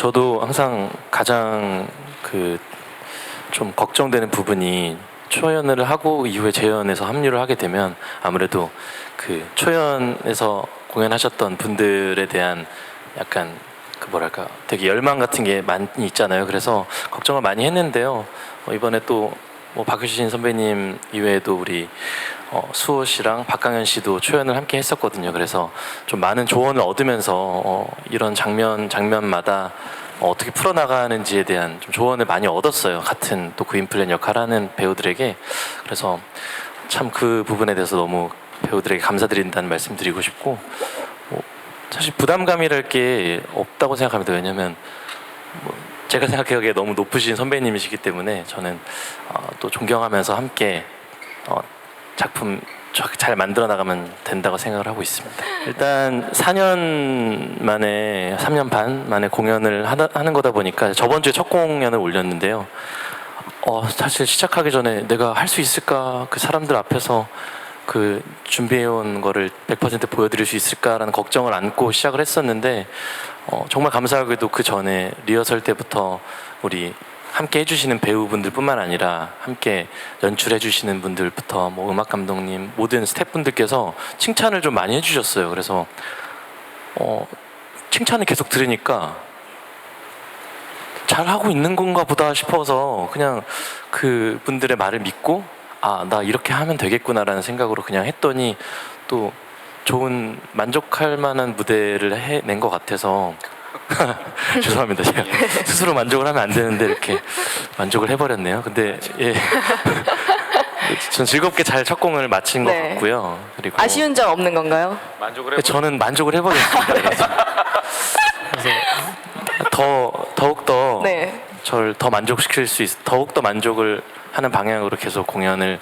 저도 항상 가장 그 좀 걱정되는 부분이 초연을 하고 이후에 재연에서 합류를 하게 되면 아무래도 그 초연에서 공연하셨던 분들에 대한 약간 그 뭐랄까 되게 열망 같은 게 많이 있잖아요. 그래서 걱정을 많이 했는데요. 어, 이번에 또 뭐 박효신 선배님 이외에도 우리 어, 수호 씨랑 박강현 씨도 초연을 함께 했었거든요. 그래서 좀 많은 조언을 얻으면서 어, 이런 장면 장면마다 어, 어떻게 풀어나가는지에 대한 좀 조언을 많이 얻었어요. 같은 또 구인플랜 역할하는 배우들에게 그래서 참 그 부분에 대해서 너무 배우들에게 감사드린다는 말씀 드리고 싶고 뭐 사실 부담감이랄 게 없다고 생각합니다. 왜냐하면 뭐 제가 생각하기에 너무 높으신 선배님이시기 때문에 저는 어, 또 존경하면서 함께 어, 작품 쫙잘 만들어 나가면 된다고 생각을 하고 있습니다. 일단 4년 만에 3년 반 만에 공연을 하는 거다 보니까 저번 주에 첫 공연을 올렸는데요. 어, 사실 시작하기 전에 내가 할 수 있을까 그 사람들 앞에서 그 준비해온 거를 100% 보여드릴 수 있을까라는 걱정을 안고 시작을 했었는데 어, 정말 감사하게도 그 전에 리허설 때부터 우리 함께 해주시는 배우분들뿐만 아니라 함께 연출해주시는 분들부터 뭐 음악 감독님 모든 스태프분들께서 칭찬을 좀 많이 해주셨어요. 그래서 어, 칭찬을 계속 들으니까 잘 하고 있는 건가 보다 싶어서 그냥 그 분들의 말을 믿고 아 나 이렇게 하면 되겠구나라는 생각으로 그냥 했더니 또 좋은 만족할 만한 무대를 해낸 것 같아서 죄송합니다 제가 스스로 만족을 하면 안 되는데 이렇게 만족을 해버렸네요 근데 예. 전 즐겁게 잘 첫 공을 마친 것 네. 같고요 그리고 아쉬운 점 없는 건가요? 네, 저는 만족을 해버렸습니다 그래서, 그래서 더 더욱 더 네. 저를 더 만족시킬 수 있, 더욱 더 만족을 하는 방향으로 계속 공연을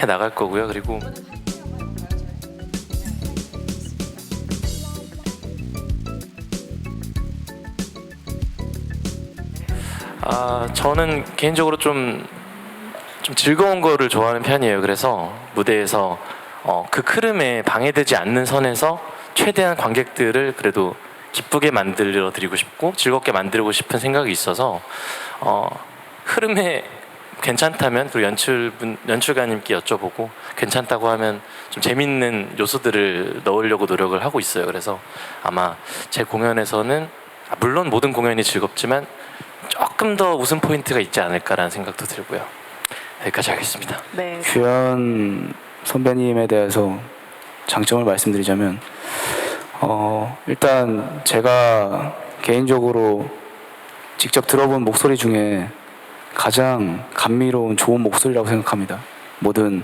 해 나갈 거고요. 그리고 아 저는 개인적으로 좀 좀 즐거운 거를 좋아하는 편이에요. 그래서 무대에서 어, 그 흐름에 방해되지 않는 선에서 최대한 관객들을 그래도 기쁘게 만들어 드리고 싶고 즐겁게 만들고 싶은 생각이 있어서 어, 흐름에 괜찮다면 그리고 연출분 연출가님께 여쭤보고 괜찮다고 하면 좀 재밌는 요소들을 넣으려고 노력을 하고 있어요. 그래서 아마 제 공연에서는 아, 물론 모든 공연이 즐겁지만 조금 더 웃음 포인트가 있지 않을까라는 생각도 들고요. 여기까지 하겠습니다. 네. 규현 선배님에 대해서 장점을 말씀드리자면 어, 일단 제가 개인적으로 직접 들어본 목소리 중에 가장 감미로운 좋은 목소리라고 생각합니다. 모든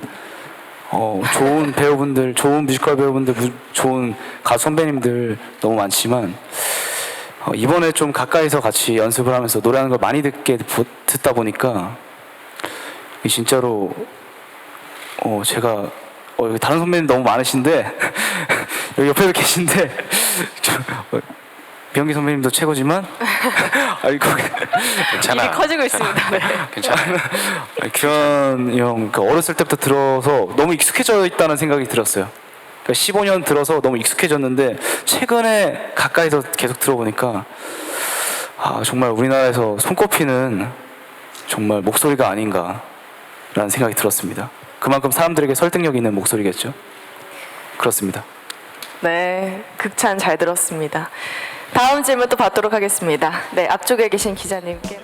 어, 좋은 배우분들, 좋은 뮤지컬 배우분들, 무- 좋은 가수 선배님들 너무 많지만 어, 이번에 좀 가까이서 같이 연습을 하면서 노래하는 걸 많이 듣게 보- 듣다 보니까 이 진짜로 어 제가 어 다른 선배님 너무 많으신데 여기 옆에도 계신데 저, 어, 비영기 선배님도 최고지만 아이고 일이 커지고 있습니다. 네. 괜찮아 규현 형그 어렸을 때부터 들어서 너무 익숙해져 있다는 생각이 들었어요. 그러니까 15년 들어서 너무 익숙해졌는데 최근에 가까이서 계속 들어보니까 아 정말 우리나라에서 손꼽히는 정말 목소리가 아닌가라는 생각이 들었습니다. 그만큼 사람들에게 설득력 있는 목소리겠죠. 그렇습니다. 네, 극찬 잘 들었습니다. 다음 질문 또 받도록 하겠습니다. 네, 앞쪽에 계신 기자님께.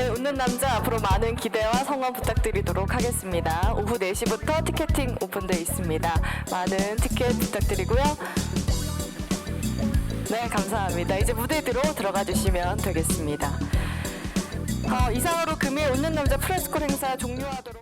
네, 웃는 남자 앞으로 많은 기대와 성원 부탁드리도록 하겠습니다. 오후 4시부터 티켓팅 오픈되어 있습니다. 많은 티켓 부탁드리고요. 네, 감사합니다. 이제 무대 뒤로 들어가 주시면 되겠습니다. 어, 이상으로 금요일 웃는 남자 프레스콜 행사 종료하도록